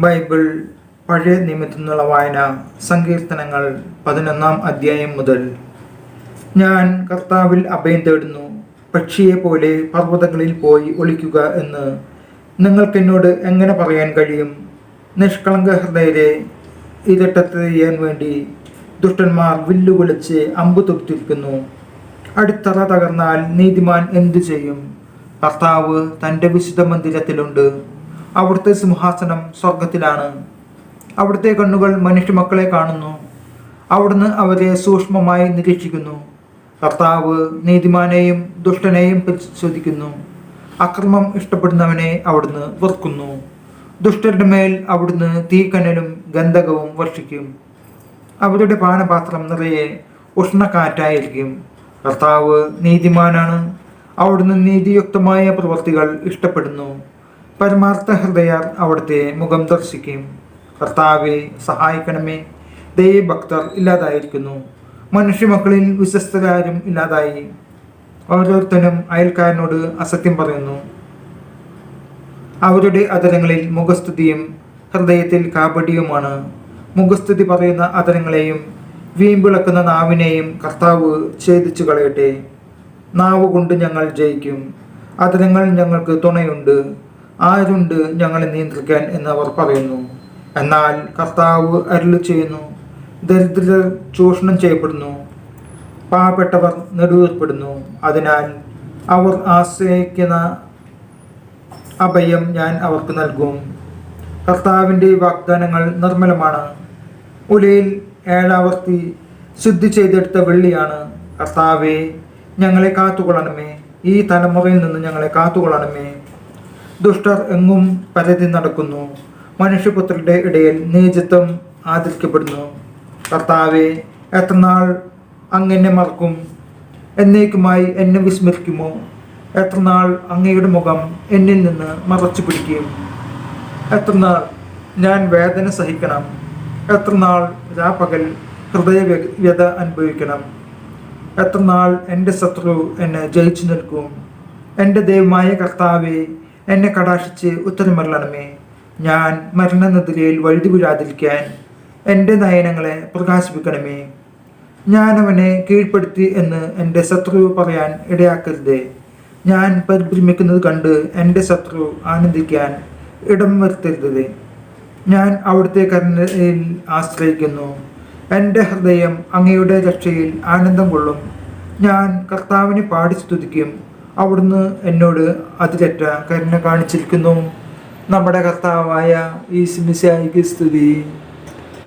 Bible പഴയ നിയമത്തിനുള്ള വായന സങ്കീർത്തനങ്ങൾ പതിനൊന്നാം അധ്യായം മുതൽ. ഞാൻ കർത്താവിൽ അഭയം തേടുന്നു. പക്ഷിയെ പോലെ പർവതങ്ങളിൽ പോയി ഒളിക്കുക എന്ന്. നിങ്ങൾക്കെന്നോട് എങ്ങനെ പറയാൻ കഴിയും? നിഷ്കളങ്ക ഹൃദയരെ ഇരട്ടത്ത് ചെയ്യാൻ വേണ്ടി ദുഷ്ടന്മാർ വില്ലുകുലച്ച് അമ്പു തൊടുത്തിരിക്കുന്നു. അടിത്തറ തകർന്നാൽ നീതിമാൻ എന്തു ചെയ്യും? കർത്താവ് തന്റെ വിശുദ്ധ മന്ദിരത്തിലുണ്ട്. അവിടുത്തെ സിംഹാസനം സ്വർഗത്തിലാണ് അവിടുത്തെ കണ്ണുകൾ മനുഷ്യമക്കളെ കാണുന്നു. അവിടുന്ന് അവരെ സൂക്ഷ്മമായി നിരീക്ഷിക്കുന്നു. കർത്താവ് നീതിമാനെയും ദുഷ്ടനെയും പരിശോധിക്കുന്നു. അക്രമം ഇഷ്ടപ്പെടുന്നവനെ അവിടുന്ന് വെറുക്കുന്നു. ദുഷ്ടരുടെ മേൽ അവിടുന്ന് തീക്കനലും ഗന്ധകവും വർഷിക്കും. അവരുടെ പാനപാത്രം നിറയെ ഉഷ്ണക്കാറ്റായിരിക്കും. കർത്താവ് നീതിമാനാണ്. അവിടുന്ന് നീതിയുക്തമായ പ്രവൃത്തികൾ ഇഷ്ടപ്പെടുന്നു. പരമാർത്ഥ ഹൃദയർ അവിടുത്തെ മുഖം ദർശിക്കും. കർത്താവെ സഹായിക്കണമേ. ദൈവഭക്തർ ഇല്ലാതായിരിക്കുന്നു. മനുഷ്യമക്കളിൽ വിശ്വസ്തരാരും ഇല്ലാതായി. ഓരോരുത്തരും അയൽക്കാരനോട് അസത്യം പറയുന്നു. അവരുടെ അതരങ്ങളിൽ മുഖസ്തുതിയും ഹൃദയത്തിൽ കാപടിയുമാണ് മുഖസ്തുതി പറയുന്ന അതരങ്ങളെയും വീമ്പിളക്കുന്ന നാവിനെയും കർത്താവ് ഛേദിച്ചു കളയട്ടെ. നാവ് കൊണ്ട് ഞങ്ങൾ ജയിക്കും. അതരങ്ങൾ ഞങ്ങൾക്ക് തുണയുണ്ട്. ആരുണ്ട് ഞങ്ങളെ നിയന്ത്രിക്കാൻ എന്നവർ പറയുന്നു. എന്നാൽ കർത്താവ് അരുൾ ചെയ്യുന്നു ദരിദ്രർ ചൂഷണം ചെയ്യപ്പെടുന്നു പാവപ്പെട്ടവർ നെടുവേർപ്പെടുന്നു. അതിനാൽ അവർ ആശ്രയിക്കുന്ന അഭയം ഞാൻ അവർക്ക് നൽകും. കർത്താവിന്റെ വാഗ്ദാനങ്ങൾ നിർമ്മലമാണ്. ഉലയിൽ ഏഴാവർത്തി ശുദ്ധി ചെയ്തെടുത്ത വെള്ളിയാണ്. കർത്താവെ ഞങ്ങളെ കാത്തുകൊള്ളണമേ. ഈ തലമുറയിൽ നിന്ന് ഞങ്ങളെ കാത്തുകൊള്ളണമേ. ദുഷ്ടർ എങ്ങും പരതി നടക്കുന്നു. മനുഷ്യപുത്രരുടെ ഇടയിൽ നീചത്വം ആദരിക്കപ്പെടുന്നു. കർത്താവെ എത്ര എത്രനാൾ അങ്ങനെ മറക്കും? എന്നേക്കുമായി എന്നെ വിസ്മരിക്കുമോ? എത്ര നാൾ അങ്ങയുടെ മുഖം എന്നിൽ നിന്ന് മറച്ചു പിടിക്കും? എത്ര നാൾ ഞാൻ വേദന സഹിക്കണം? എത്ര എത്രനാൾ രാപ്പകൽ ഹൃദയ വ്യത അനുഭവിക്കണം? എത്ര നാൾ എന്റെ ശത്രു എന്നെ ജയിച്ചു നിൽക്കും? എന്റെ ദൈവമായ കർത്താവെ എന്നെ കടാക്ഷിച്ച് ഉത്തരമരണമേ ഞാൻ മരണനിദ്രയിൽ വഴുതി വീഴാതിരിക്കാൻ എന്റെ നയനങ്ങളെ പ്രകാശിപ്പിക്കണമേ. ഞാൻ അവനെ കീഴ്പ്പെടുത്തി എന്ന് എന്റെ ശത്രു പറയാൻ ഇടയാക്കരുതേ. ഞാൻ പരിഭ്രമിക്കുന്നത് കണ്ട് എന്റെ ശത്രു ആനന്ദിക്കാൻ ഇടം വരുത്തരുതേ. ഞാൻ അവിടുത്തെ കരുണയിൽ ആശ്രയിക്കുന്നു. എന്റെ ഹൃദയം അങ്ങയുടെ രക്ഷയിൽ ആനന്ദം കൊള്ളും. ഞാൻ കർത്താവിനെ പാടി സ്തുതിക്കും. അവിടുന്ന് എന്നോട് അതിരറ്റ കരുണ കാണിച്ചിരിക്കുന്നു. നമ്മുടെ കർത്താവായ ഈ സ്തുതി.